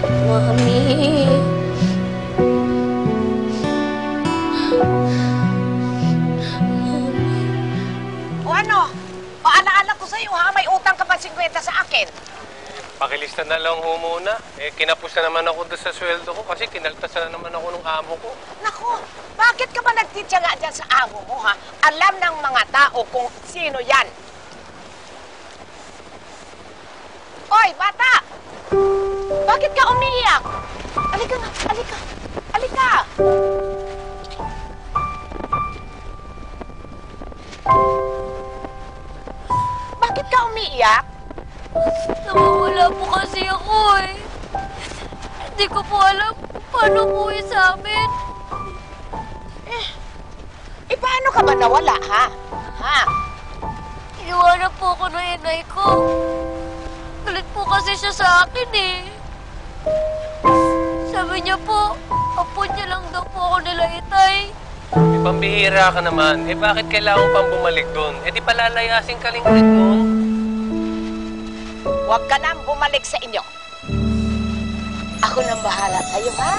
Mami. O ano? Paalaala ko sa'yo ha, may utang ka ba 50 sa akin? Pakilista na lang ho muna. Eh, kinapos na naman ako doon sa sweldo ko kasi kinaltasan na naman ako ng amo ko. Naku, bakit ka ba nagtityaga dyan sa amo mo ha? Alam ng mga tao kung sino yan. Oy, bata! Bakit ka umiiyak? Alika nga, alika. Alika! Bakit ka umiiyak? Nawawala po kasi ako eh. Hindi ko po alam kung paano buhay sa amin. Eh, paano ka ba nawala, ha? Ha? Iwanan po ako ng inay ko. Galit po kasi siya sa akin eh. Sabi niya po, apo niya lang daw po ako nila itay. Eh, pambihira ka naman. Eh, bakit kailangan pang bumalik doon? Eh, di palalayasin ka lingkurit mo. Huwag ka nang bumalik sa inyo. Ako nang bahala sa'yo, ha?